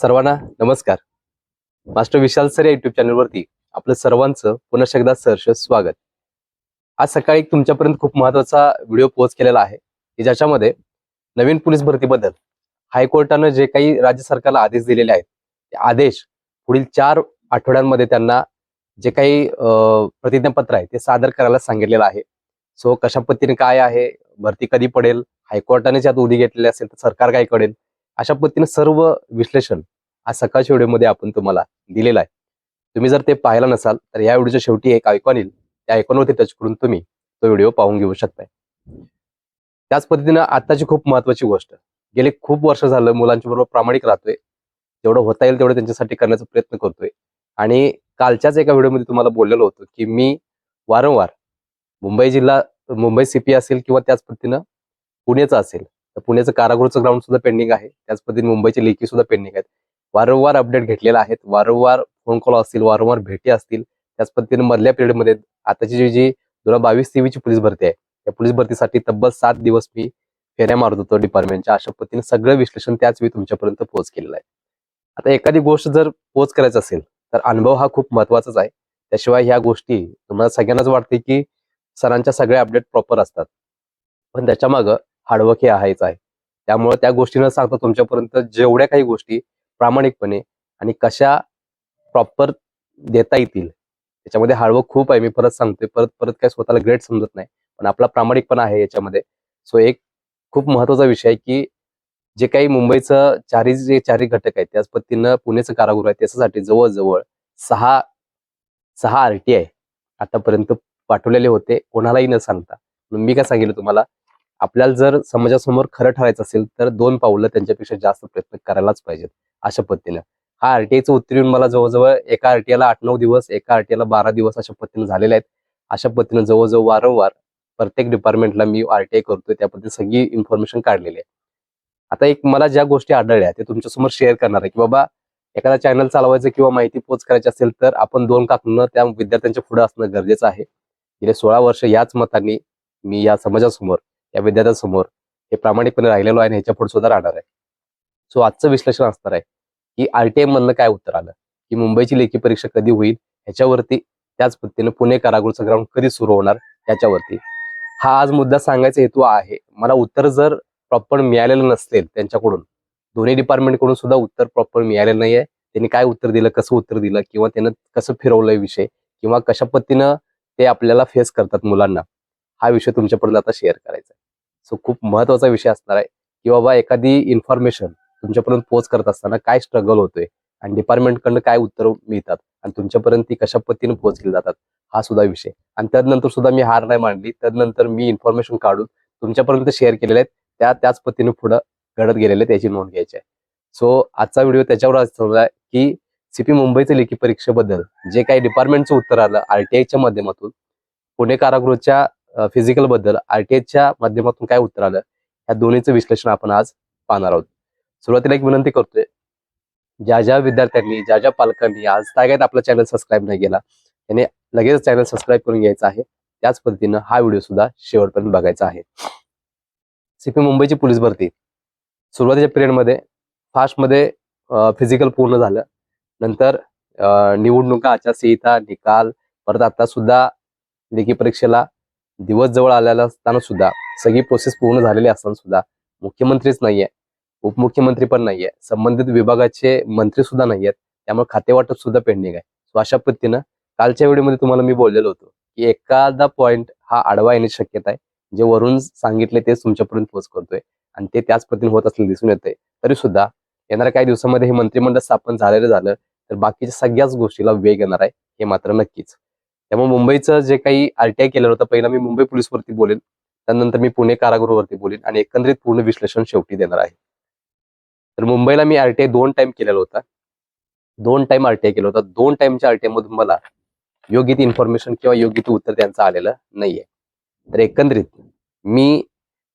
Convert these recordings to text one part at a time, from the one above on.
सर्वांना नमस्कार. Master Vishal sir या युट्यूब चॅनलवरती आपलं सर्वांचं पुन्हा एकदा सहर्ष स्वागत. आज सकाळी तुमच्यापर्यंत खूप महत्त्वाचा व्हिडिओ पोस्ट केलेला आहे की ज्याच्यामध्ये नवीन पोलीस भरतीबद्दल हायकोर्टानं जे काही राज्य सरकारला आदेश दिलेले आहेत ते आदेश पुढील चार आठवड्यांमध्ये त्यांना जे काही प्रतिज्ञापत्र आहे ते सादर करायला सांगितलेलं आहे. सो कशा पद्धतीने काय आहे भरती कधी पडेल हायकोर्टाने ज्यात उदी घेतलेली असेल तर सरकार काय करेल? अशा पद्धतीने सर्व विश्लेषण आज सकाळच्या व्हिडिओमध्ये आपण तुम्हाला दिलेलं आहे. तुम्ही जर ते पाहायला नसाल तर या व्हिडिओच्या शेवटी एक आयकॉन येईल. त्या आयकॉनवरती टच करून तुम्ही तो व्हिडिओ पाहून घेऊ शकताय. त्याच पद्धतीनं आताची खूप महत्वाची गोष्ट. गेले खूप वर्ष झालं मुलांच्या बरोबर प्रामाणिक राहतोय. जेवढं होता येईल तेवढं त्यांच्यासाठी करण्याचा प्रयत्न करतोय. आणि कालच्याच एका व्हिडिओमध्ये तुम्हाला बोललेलो होतो की मी वारंवार मुंबई जिल्हा मुंबई सीपी असेल किंवा त्याच पद्धतीनं पुण्याचं असेल पुण्याचं कारागृहचं ग्राउंड सुद्धा पेंडिंग आहे. त्याच पद्धतीने मुंबईची लेखी सुद्धा पेंडिंग आहेत. वारंवार अपडेट घेतलेले आहेत वारंवार फोन कॉल असतील वारंवार भेटी असतील त्याच पद्धतीने मधल्या पिरियडमध्ये आताची जी जी दोन हजार बावीस तेवीसची पोलीस भरती आहे त्या पोलीस भरतीसाठी तब्बल सात दिवस मी फेऱ्या मारत होतो डिपार्टमेंटच्या अशा पद्धतीने सगळं विश्लेषण त्याच वेळी तुमच्यापर्यंत पोहोच केलेलं आहे. आता एखादी गोष्ट जर पोच करायचं असेल तर अनुभव हा खूप महत्वाचाच आहे. त्याशिवाय ह्या गोष्टी तुम्हाला सगळ्यांनाच वाटते की सरांच्या सगळ्या अपडेट प्रॉपर असतात. पण त्याच्या मागं हार्डवर्क हे आहेच आहे. त्यामुळे त्या गोष्टी न सांगता तुमच्यापर्यंत जेवढ्या काही गोष्टी प्रामाणिकपणे आणि कशा प्रॉपर देता येतील. त्याच्यामध्ये हार्डवर्क खूप आहे. मी परत सांगतोय. परत परत काय स्वतःला ग्रेट समजत नाही. पण आपला प्रामाणिकपणा आहे याच्यामध्ये. सो एक खूप महत्त्वाचा विषय आहे की जे काही मुंबईचं चारी जे चारी घटक आहेत त्याच पद्धतीनं पुण्याचं कारागृह आहे त्याच्यासाठी जवळजवळ सहा सहा आर टी आय आतापर्यंत पाठवलेले होते. कोणालाही न सांगता. मी काय सांगितलं तुम्हाला? आपल्याला जर समाजासमोर खरं ठरायचं असेल तर दोन पावलं त्यांच्यापेक्षा जास्त प्रयत्न करायलाच पाहिजेत अशा पद्धतीनं. हा आरटीआयचं उत्तर येऊन मला जवळजवळ एका आरटीआयला आठ नऊ दिवस एका आरटीआयला बारा दिवस अशा पद्धतीने झालेले आहेत. अशा पद्धतीनं जवळजवळ वारंवार प्रत्येक डिपार्टमेंटला मी आरटीआय करतोय त्या पद्धतीने सगळी इन्फॉर्मेशन काढलेली आहे. आता एक मला ज्या गोष्टी आढळल्या ते तुमच्यासमोर शेअर करणार आहे की बाबा एखादा चॅनल चालवायचं किंवा माहिती पोच करायची असेल तर आपण दोन काकून त्या विद्यार्थ्यांच्या पुढे असणं गरजेचं आहे. गेले सोळा वर्ष याच मतांनी मी या समाजासमोर या विद्यार्थ्यांसमोर हे प्रामाणिकपणे राहिलेलो आहे आणि ह्याच्या पुढे सुद्धा राहणार आहे. सो आजचं विश्लेषण असणार आहे की आरटीआय मधनं काय उत्तर आलं? की मुंबईची लेखी परीक्षा कधी होईल? ह्याच्यावरती त्याच पद्धतीने पुणे कारागृह संग्राम कधी सुरू होणार? याच्यावरती हा आज मुद्दा सांगायचा हेतू आहे. मला उत्तर जर प्रॉपर मिळालेलं नसेल त्यांच्याकडून दोन्ही डिपार्टमेंटकडून सुद्धा उत्तर प्रॉपर मिळालेलं नाहीये. त्यांनी काय उत्तर दिलं कसं उत्तर दिलं किंवा त्यानं कसं फिरवलंय विषय किंवा कशा पद्धतीनं ते आपल्याला फेस करतात मुलांना हा विषय तुमच्यापर्यंत आता शेअर करायचा सो खूप महत्त्वाचा विषय असणार आहे की बाबा एखादी इन्फॉर्मेशन तुमच्यापर्यंत पोच करत असताना काय स्ट्रगल होतोय आणि डिपार्टमेंटकडनं काय उत्तर मिळतात आणि तुमच्यापर्यंत ती कशा पद्धतीने पोहोचली जातात हा सुद्धा विषय. आणि त्यानंतर सुद्धा मी हार नाही मांडली त्यानंतर मी इन्फॉर्मेशन काढून तुमच्यापर्यंत शेअर केलेले आहेत त्या त्याच पद्धतीने पुढं घडत गेलेले त्याची नोंद घ्यायची आहे. सो आजचा व्हिडिओ त्याच्यावर असणार आहे की सीपी मुंबईच्या लेखी परीक्षेबद्दल जे काही डिपार्टमेंटचं उत्तर आलं आरटीआयच्या माध्यमातून पुणे कारागृहच्या फिजिकलबद्दल आरटीआयच्या माध्यमातून काय उत्तर आलं या दोन्हीचं विश्लेषण आपण आज पाहणार आहोत. सुरुवातीला एक विनंती करतोय ज्या ज्या विद्यार्थ्यांनी ज्या ज्या पालकांनी आज तागायत आपला चॅनल सबस्क्राईब नाही केला त्याने लगेच चॅनल सबस्क्राईब करून घ्यायचा आहे. त्याच पद्धतीनं हा व्हिडिओ सुद्धा शेवटपर्यंत बघायचा आहे. सीपी मुंबईची पोलीस भरती. सुरुवातीच्या पिरियडमध्ये फास्टमध्ये फिजिकल पूर्ण झालं. नंतर निवडणुका आचारसंहिता निकाल परत आता सुद्धा लेखी परीक्षेला दिवस जवळ आलेला असताना सुद्धा सगळी प्रोसेस पूर्ण झालेली असताना सुद्धा मुख्यमंत्रीच नाहीये उपमुख्यमंत्री पण नाहीये संबंधित विभागाचे मंत्री सुद्धा नाहीयेत त्यामुळे खातेवाटप सुद्धा पेंडिंग आहे. सो अशा पद्धतीनं कालच्या व्हिडिओमध्ये तुम्हाला मी बोललेलो होतो की एखादा पॉईंट हा आडवा येण्याची शक्यता आहे जे वरून सांगितले तेच तुमच्यापर्यंत पोच करतोय आणि ते त्याच पद्धतीने होत असलेलं दिसून येतंय. तरी सुद्धा येणाऱ्या काही दिवसामध्ये हे मंत्रिमंडळ स्थापन झालेलं झालं तर बाकीच्या सगळ्याच गोष्टीला वेग येणार आहे हे मात्र नक्कीच. त्यामुळे मुंबईचं जे काही आरटीआय केलं होतं पहिला मी मुंबई पोलीसवरती बोलेन त्यानंतर मी पुणे कारागृहवरती बोलेन आणि एकंदरीत पूर्ण विश्लेषण शेवटी देणार आहे. तर मुंबईला मी आरटीआय दोन टाइम केलेला होता. दोन टाइम आरटीआय केलं होतं. दोन टाइमच्या आरटीआय मधून मला योग्य ती इन्फॉर्मेशन किंवा योग्य ते उत्तर त्यांचं आलेलं नाहीये. तर एकंदरीत मी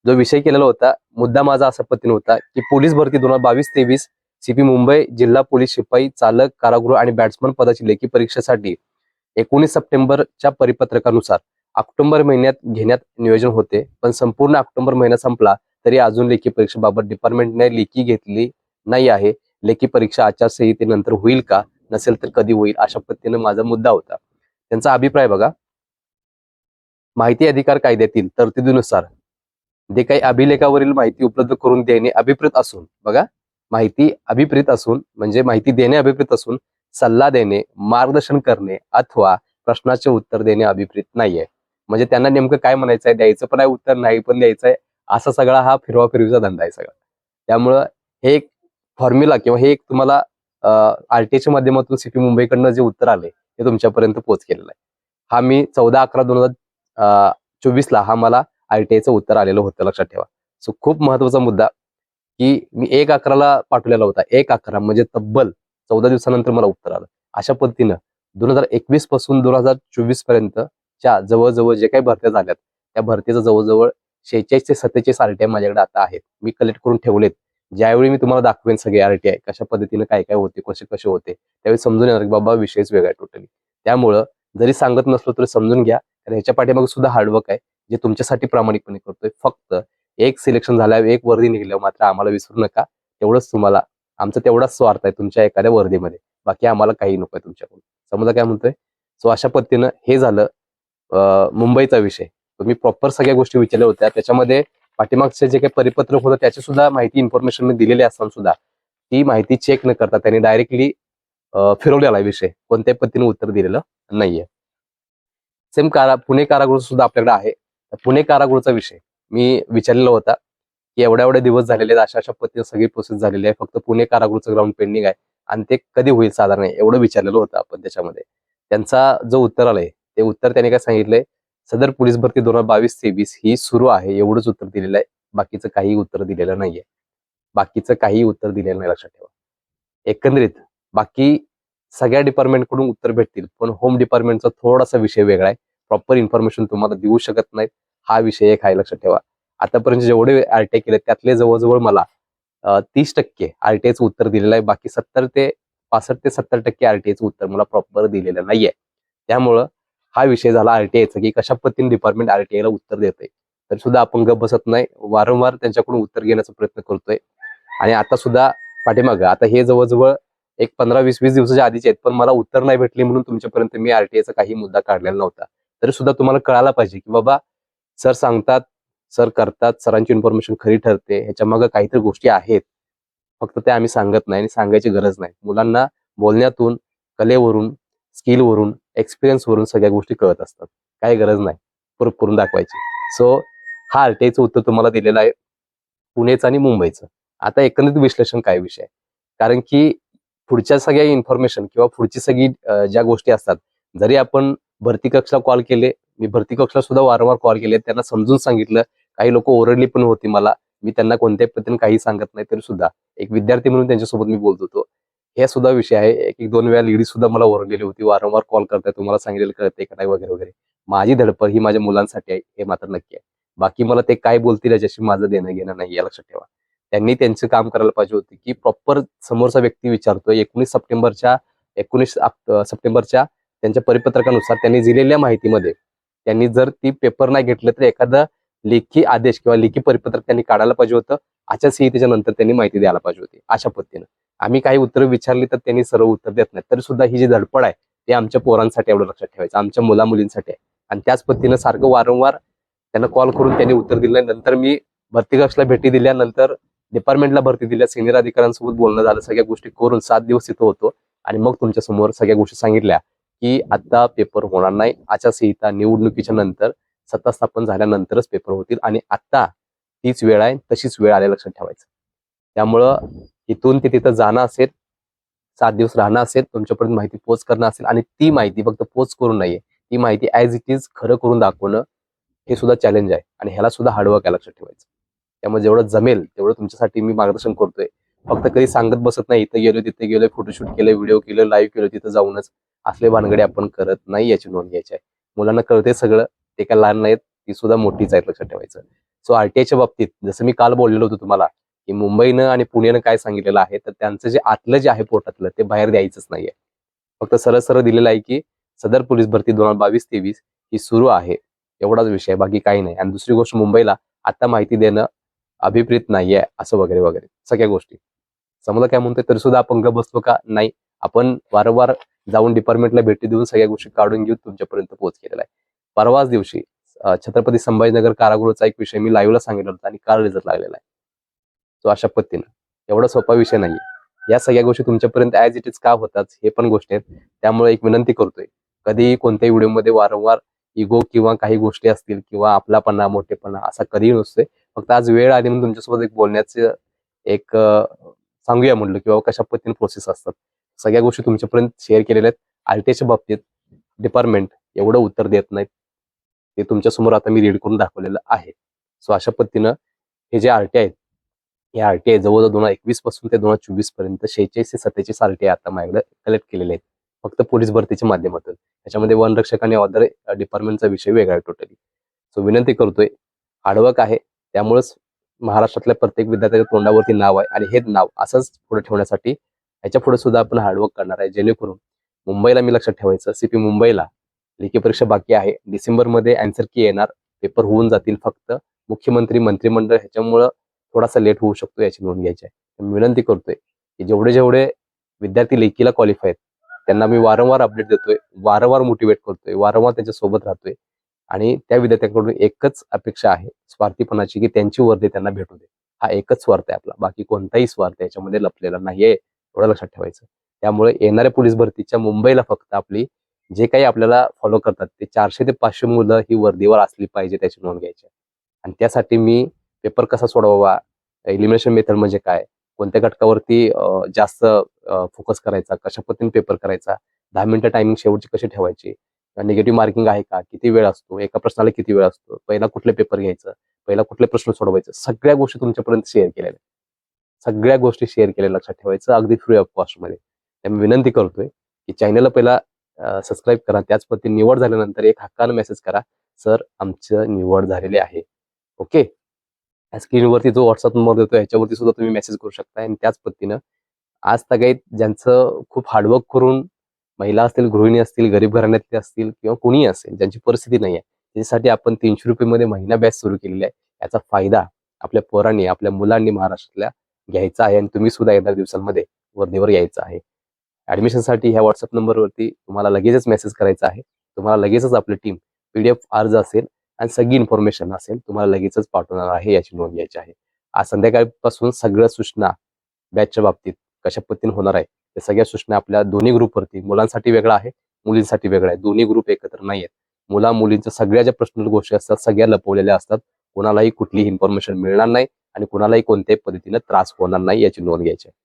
जो विषय केलेला होता मुद्दा माझा असा पद्धतीने होता की पोलीस भरती दोन हजार बावीस तेवीस सीपी मुंबई जिल्हा पोलीस शिपाई चालक कारागृह आणि बॅट्समन पदाची लेखी परीक्षेसाठी एकोणीस सप्टेंबरच्या परिपत्रकानुसार ऑक्टोबर महिन्यात घेण्यात नियोजन होते पण संपूर्ण ऑक्टोबर महिना संपला तरी अजून लेखी परीक्षेबाबत डिपार्टमेंटने लेखी घेतली नाही आहे. लेखी परीक्षा आचारसंहितेनंतर होईल का नसेल तर कधी होईल अशा पद्धतीनं माझा मुद्दा होता. त्यांचा अभिप्राय बघा. माहिती अधिकार कायद्यातील तरतुदीनुसार जे काही अभिलेखावरील माहिती उपलब्ध करून देणे अभिप्रेत असून बघा माहिती अभिप्रेत असून म्हणजे माहिती देणे अभिप्रेत असून सल्ला देणे मार्गदर्शन करणे अथवा प्रश्नाचे उत्तर देणे अभिप्रेत नाहीये. म्हणजे त्यांना नेमकं काय म्हणायचं आहे द्यायचं पण आहे उत्तर नाही पण द्यायचं आहे असा सगळा हा फिरवा फिरवीचा धंदा आहे सगळा. त्यामुळं हे एक फॉर्म्युला किंवा हे एक तुम्हाला आरटीआयच्या माध्यमातून सिटी मुंबईकडनं जे उत्तर आले ते तुमच्यापर्यंत पोहोच केलेलं आहे. हा मी चौदा अकरा दोन हजार चोवीसला हा मला आरटीआयचं उत्तर आलेलं होतं लक्षात ठेवा. सो खूप महत्त्वाचा मुद्दा की मी एक अकराला पाठवलेला होता. एक अकरा म्हणजे तब्बल चौदा दिवसानंतर मला उत्तर आलं. अशा पद्धतीनं दोन हजार एकवीसपासून दोन हजार चोवीस पर्यंतच्या जवळजवळ जे काही भरत्या झाल्यात त्या भरतीचं जवळजवळ शेहेचाळीस ते सत्तेचाळीस आरटीआय माझ्याकडे आता आहेत. मी कलेक्ट करून ठेवलेत. ज्यावेळी मी तुम्हाला दाखवेन सगळे आरटीआय कशा पद्धतीने काय काय होते कसे कसे होते त्यावेळी समजून येणार की बाबा विषयच वेगळा टोटली त्यामुळं जरी सांगत नसलो तरी समजून घ्या. कारण ह्याच्या पाठीमागे सुद्धा हार्डवर्क आहे जे तुमच्यासाठी प्रामाणिकपणे करतोय. फक्त एक सिलेक्शन झाल्यावर एक वर्दी निघल्यावर मात्र आम्हाला विसरू नका. तेवढंच तुम्हाला आमचा तेवढाच स्वार्थ आहे तुमच्या एखाद्या वर्दीमध्ये. बाकी आम्हाला काही नको आहे तुमच्याकडून. समजा काय म्हणतोय? सो अशा पद्धतीनं हे झालं मुंबईचा विषय. तुम्ही प्रॉपर सगळ्या गोष्टी विचारल्या होत्या. त्याच्यामध्ये पाठीमागचे जे काही परिपत्रक होतं त्याची सुद्धा माहिती इन्फॉर्मेशन मी दिलेली असताना सुद्धा ती माहिती चेक न करता त्यांनी डायरेक्टली फिरवलेला आहे विषय. कोणत्याही पद्धतीने उत्तर दिलेलं नाहीये. सेम कारा पुणे कारागृह सुद्धा आपल्याकडे आहे. पुणे कारागृहचा विषय मी विचारलेला होता. की एवढ्या एवढे दिवस झालेले आहेत अशा अशा पद्धतीने सगळी प्रोसेस झालेली आहे. फक्त पुणे कारागृहचं ग्राउंड पेंडिंग आहे आणि ते कधी होईल साधारण एवढं विचारलेलं होतं आपण त्याच्यामध्ये. त्यांचा जो उत्तर आलंय ते उत्तर त्यांनी काय सांगितलंय? सदर पोलीस भरती दोन हजार बावीस तेवीस ही सुरू आहे एवढंच उत्तर दिलेलं आहे. बाकीचं काही उत्तर दिलेलं नाहीये. बाकीचं काही उत्तर दिलेलं नाही लक्षात ठेवा. एकंदरीत बाकी सगळ्या डिपार्टमेंटकडून उत्तर भेटतील पण होम डिपार्टमेंटचा थोडासा विषय वेगळा आहे. प्रॉपर इन्फॉर्मेशन तुम्हाला देऊ शकत नाहीत. हा विषय एक आहे लक्षात ठेवा. आतापर्यंत जेवढे आरटीआय केले त्यातले जवळजवळ मला तीस टक्के आरटीआयचं उत्तर दिलेलं आहे. बाकी सत्तर ते पासष्ट ते सत्तर टक्के आरटीआयचं उत्तर मला प्रॉपर दिलेलं नाहीये. त्यामुळं हा विषय झाला आरटीआयचा की कशा पद्धतीने डिपार्टमेंट आरटीआयला उत्तर देते तरी सुद्धा आपण गप बसत नाही. वारंवार त्यांच्याकडून उत्तर घेण्याचा प्रयत्न करतोय. आणि आता सुद्धा पाठीमागं आता हे जवळजवळ एक पंधरा वीस वीस दिवसाच्या आधीचे आहेत पण मला उत्तर नाही भेटले म्हणून तुमच्यापर्यंत मी आरटीआयचा काही मुद्दा काढलेला नव्हता. तरी सुद्धा तुम्हाला कळायला पाहिजे की बाबा सर सांगतात सर करतात सरांची इन्फॉर्मेशन खरी ठरते ह्याच्या मागे काहीतरी गोष्टी आहेत. फक्त त्या आम्ही सांगत नाही आणि सांगायची गरज नाही. मुलांना बोलण्यातून कलेवरून स्किलवरून एक्सपिरियन्सवरून सगळ्या गोष्टी कळत असतात. काही गरज नाही. प्रूफ करून दाखवायची. सो हा आरटीआयचं उत्तर तुम्हाला दिलेलं आहे. पुणेचं आणि मुंबईचं. आता एकंदरीत विश्लेषण काय विषय? कारण की पुढच्या सगळ्या इन्फॉर्मेशन किंवा पुढची सगळी ज्या गोष्टी असतात जरी आपण भरती कक्षला कॉल केले मी भरती कक्षला सुद्धा वारंवार कॉल केले त्यांना समजून सांगितलं काही लोक ओरडली पण होती मला. मी त्यांना कोणत्याही पद्धतीने काही सांगत नाही तरी सुद्धा. एक विद्यार्थी म्हणून त्यांच्यासोबत मी बोलत होतो. हे सुद्धा विषय आहे. एक एक दोन वेळा लेडीज सुद्धा मला ओरडलेली होती. वारंवार कॉल करताय तुम्हाला सांगितलेलं कळते का नाही वगैरे वगैरे. माझी धडपड ही माझ्या मुलांसाठी आहे हे मात्र नक्की आहे. बाकी मला ते काय बोलतील याच्याशी माझं देणं घेणं नाही या लक्षात ठेवा. त्यांनी त्यांचं काम करायला पाहिजे होते की प्रॉपर समोरचा व्यक्ती विचारतोय. एकोणीस सप्टेंबरच्या एकोणीस सप्टेंबरच्या त्यांच्या परिपत्रकानुसार त्यांनी दिलेल्या माहितीमध्ये त्यांनी जर ती पेपर नाही घेतलं तर एखादा लेखी आदेश किंवा लेखी परिपत्रक त्यांनी काढायला पाहिजे होतं. आचारसंहितेच्या नंतर त्यांनी माहिती द्यायला पाहिजे होती अशा पद्धतीनं. आम्ही काही उत्तरं विचारली तर त्यांनी सर्व उत्तर देत नाही तरी सुद्धा ही जी धडपड आहे ते आमच्या पोरांसाठी एवढं लक्षात ठेवायचं आमच्या मुला मुलींसाठी आहे. आणि त्याच पद्धतीनं सारखं वारंवार त्यांना कॉल करून त्यांनी उत्तर दिलं नंतर मी भरती कक्षला भेटी दिल्यानंतर डिपार्टमेंटला भरती दिल्या. सिनियर अधिकाऱ्यांसोबत बोलणं झालं सगळ्या गोष्टी करून सात दिवस तिथं होतो. आणि मग तुमच्यासमोर सगळ्या गोष्टी सांगितल्या की आता पेपर होणार नाही. आचारसंहिता निवडणुकीच्या नंतर सत्ता स्थापन झाल्यानंतरच पेपर होतील आणि आता तीच वेळ आहे तशीच वेळ आल्या लक्षात ठेवायचं. त्यामुळं इथून ते तिथं जाणं असेल सात दिवस राहणं असेल तुमच्यापर्यंत माहिती पोच करणं असेल आणि ती माहिती फक्त पोच करून नाहीये ती माहिती ॲज इट इज खरं करून दाखवणं हे सुद्धा चॅलेंज आहे आणि ह्याला सुद्धा हार्डवर्क आहे लक्षात ठेवायचं. त्यामुळे जेवढं जमेल तेवढं तुमच्यासाठी मी मार्गदर्शन करतोय. फक्त कधी सांगत बसत नाही इथं गेलो तिथे गेलोय फोटोशूट केलं व्हिडिओ केलं लाईव्ह केलं तिथं जाऊनच असले भानगडे आपण करत नाही याची नोंद घ्यायची आहे. मुलांना कळते सगळं ते काय लहान नाहीत ती सुद्धा मोठीच आहेत लक्षात ठेवायचं. सो आरटीआयच्या बाबतीत जसं मी काल बोललेलो होतो तुम्हाला की मुंबईनं आणि पुण्यानं काय सांगितलेलं आहे तर त्यांचं जे आतलं जे आहे पोटातलं ते बाहेर द्यायचंच नाहीये. फक्त सरळ सरळ दिलेलं आहे की सदर पोलीस भरती दोन हजार बावीस तेवीस ही सुरू आहे. एवढाच विषय बाकी काही नाही. आणि दुसरी गोष्ट मुंबईला आता माहिती देणं अभिप्रेत नाहीये असं वगैरे वगैरे. सगळ्या गोष्टी. समजा काय म्हणतोय तरी सुद्धा आपण गप बसलो का? नाही. आपण वारंवार जाऊन डिपार्टमेंटला भेटी देऊन सगळ्या गोष्टी काढून घेऊन तुमच्यापर्यंत पोहोच केलेला आहे. परवाच दिवशी छत्रपती संभाजीनगर कारागृहाचा एक विषय मी लाईव्हला सांगितला होता आणि काल रिझल्ट लागलेला आहे. तो अशा पद्धतीनं. एवढा सोपा विषय नाहीये. या सगळ्या गोष्टी तुमच्यापर्यंत ऍज इट इज का होतात हे पण गोष्टी आहेत. त्यामुळे एक विनंती करतोय. कधीही कोणत्याही व्हिडिओमध्ये वारंवार इगो किंवा काही गोष्टी असतील किंवा आपलापणा मोठेपणा असा कधीही नसतोय. फक्त आज वेळ आली म्हणून तुमच्यासोबत एक बोलण्याचं एक सांगूया म्हणलं किंवा कशा पद्धतीने प्रोसेस असतात. सगळ्या गोष्टी तुमच्यापर्यंत शेअर केलेल्या आहेत. आरटीआयच्या बाबतीत डिपार्टमेंट एवढं उत्तर देत नाहीत. ते तुमच्यासमोर आता मी रीड करून दाखवलेलं आहे. सो अशा पद्धतीनं हे जे आरटीआय आहेत हे आरटीआय जवळजवळ दोन हजार एकवीसपासून ते दोन हजार चोवीसपर्यंत शेहेचाळीस ते सत्तेचाळीस आरटीआय आता माझ्याकडे कलेक्ट केलेले आहेत. फक्त पोलीस भरतीच्या माध्यमातून. त्याच्यामध्ये वनरक्षक आणि ऑदर डिपार्टमेंटचा विषय वेगळा आहे टोटली सो विनंती करतोय हार्डवर्क आहे? त्यामुळेच महाराष्ट्रातल्या प्रत्येक विद्यार्थ्याच्या तोंडावरती नाव आहे आणि हे नाव असंच पुढे ठेवण्यासाठी याच्यापुढे सुद्धा आपण हार्डवर्क करणार आहे. जेणेकरून मुंबईला मी लक्षात ठेवायचं सीपी मुंबईला लेखी परीक्षा बाकी आहे. डिसेंबरमध्ये अँसर की येणार. पेपर होऊन जातील फक्त. मुख्यमंत्री मंत्रिमंडळ ह्याच्यामुळं थोडासा लेट होऊ शकतो याची नोंद घ्यायची आहे. मी विनंती करतोय की जेवढे जेवढे विद्यार्थी लेखीला क्वालिफाय आहेत त्यांना मी वारंवार अपडेट देतोय वारंवार मोटिवेट करतोय वारंवार त्यांच्यासोबत राहतोय आणि त्या विद्यार्थ्यांकडून एकच अपेक्षा आहे स्वार्थीपणाची की त्यांची वर्दी त्यांना भेटू दे. हा एकच स्वार्थ आहे आपला. बाकी कोणताही स्वार्थ याच्यामध्ये लपलेला नाहीये एवढं लक्षात ठेवायचं. त्यामुळे येणाऱ्या पोलीस भरतीच्या मुंबईला फक्त आपली जे काही आपल्याला फॉलो करतात ते चारशे ते पाचशे मुलं ही वर्दीवर असली पाहिजे त्याची नोंद घ्यायची. आणि त्यासाठी मी पेपर कसा सोडवावा एलिमिनेशन मेथड म्हणजे काय कोणत्या घटकावरती जास्त फोकस करायचा कशा पद्धतीने पेपर करायचा दहा मिनिटं टायमिंग शेवटची कशी ठेवायची निगेटिव्ह मार्किंग आहे का किती वेळ असतो एका प्रश्नाला किती वेळ असतो पहिला कुठले पेपर घ्यायचं पहिला कुठले प्रश्न सोडवायचं सगळ्या गोष्टी तुमच्यापर्यंत शेअर केलेल्या सगळ्या गोष्टी शेअर केल्या लक्षात ठेवायचं अगदी फ्री ऑफ कॉस्टमध्ये त्यामुळे विनंती करतोय की चॅनलला पहिला सबस्क्राईब करा. त्याच पद्धतीने निवड झाल्यानंतर एक हक्कानं मेसेज करा. सर आमचं निवड झालेली आहे. ओके स्क्रीनवरती जो व्हॉट्सअप नंबर देतो याच्यावरती सुद्धा तुम्ही मेसेज करू शकता आणि त्याच पद्धतीनं आज तगाईत ज्यांचं खूप हार्डवर्क करून महिला असतील गृहिणी असतील गरीब घराण्यातले असतील किंवा कुणीही असेल ज्यांची परिस्थिती नाही आहे त्याच्यासाठी आपण तीनशे रुपयेमध्ये महिना बॅच सुरू केलेली आहे. याचा फायदा आपल्या पोरांनी आपल्या मुलांनी महाराष्ट्रातल्या घ्यायचा आहे आणि तुम्ही सुद्धा येणाऱ्या दिवसांमध्ये वर्धेवर यायचं आहे. ऍडमिशनसाठी ह्या व्हॉट्सअप नंबरवरती तुम्हाला लगेचच मेसेज करायचा आहे. तुम्हाला लगेचच आपली टीम पीडीएफ अर्ज असेल आणि सगळी इन्फॉर्मेशन असेल तुम्हाला लगेचच पाठवणार आहे याची नोंद घ्यायची आहे. आज संध्याकाळपासून सगळ्या सूचना बॅचच्या बाबतीत कशा पद्धतीने होणार आहे त्या सगळ्या सूचना आपल्या दोन्ही ग्रुपवरती मुलांसाठी वेगळा आहे मुलींसाठी वेगळा आहे. दोन्ही ग्रुप एकत्र नाही आहेत. मुला मुलींच्या सगळ्या ज्या पर्सनल गोष्टी असतात सगळ्या लपवलेल्या असतात. कोणालाही कुठलीही इन्फॉर्मेशन मिळणार नाही आणि कोणालाही कोणत्याही पद्धतीने त्रास होणार नाही याची नोंद घ्यायची आहे.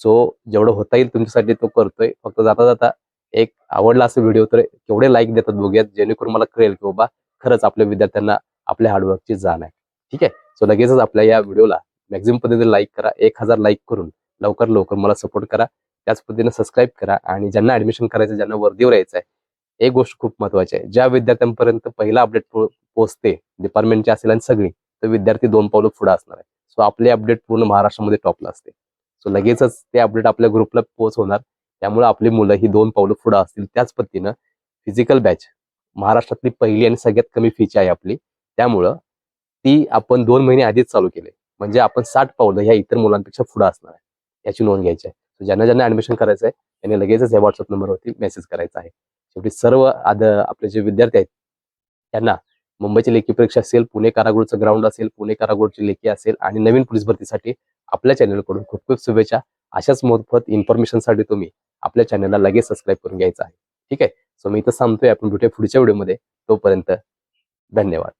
सो जेवढं होता येईल तुमच्यासाठी तो करतोय. फक्त जाता जाता एक आवडला असं व्हिडिओ तर केवढे लाईक देतात बघूयात जेणेकरून मला कळेल की बाबा खरंच आपल्या विद्यार्थ्यांना आपल्या हार्डवर्कची जाण आहे. ठीक आहे? सो लगेचच आपल्या या व्हिडिओला मॅक्झिमम पद्धतीने लाईक करा. एक हजार लाईक करून लवकर लवकर मला सपोर्ट करा. त्याच पद्धतीने सबस्क्राईब करा आणि ज्यांना ऍडमिशन करायचं ज्यांना वर्दीवर यायचं आहे एक गोष्ट खूप महत्वाची आहे. ज्या विद्यार्थ्यांपर्यंत पहिला अपडेट पोहोचते डिपार्टमेंटची असेल आणि सगळी तर विद्यार्थी दोन पावलं पुढे असणार आहे. सो आपले अपडेट पूर्ण महाराष्ट्रामध्ये टॉपला असते. सो लगेचच ते अपडेट आपल्या ग्रुपला पोहोच होणार. त्यामुळे आपली मुलं ही दोन पावलं पुढं असतील त्याच पद्धतीनं फिजिकल बॅच महाराष्ट्रातली पहिली आणि सगळ्यात कमी फीची आहे आपली. त्यामुळं ती आपण दोन महिने आधीच चालू केले. म्हणजे आपण साठ पावलं ह्या इतर मुलांपेक्षा पुढं असणार आहे. याची नोंद घ्यायची आहे. ज्यांना ज्यांना ऍडमिशन करायचं आहे त्यांनी लगेचच या व्हॉट्सअप नंबरवरती मेसेज करायचा आहे. शेवटी सर्व आद आपले जे विद्यार्थी आहेत त्यांना मुंबईची लेखी परीक्षा असेल पुणे कारागृहचं ग्राउंड असेल पुणे कारागृहची लेखी असेल आणि नवीन पोलीस भरतीसाठी आपल्या चॅनलकडून खूप खूप शुभेच्छा. अशाच मोफत इन्फॉर्मेशनसाठी तुम्ही आपल्या चॅनलला लगेच सबस्क्राईब करून घ्यायचं आहे. ठीक आहे? सो मी इथं सांगतोय आपण भेटूया पुढच्या व्हिडिओमध्ये. तोपर्यंत धन्यवाद.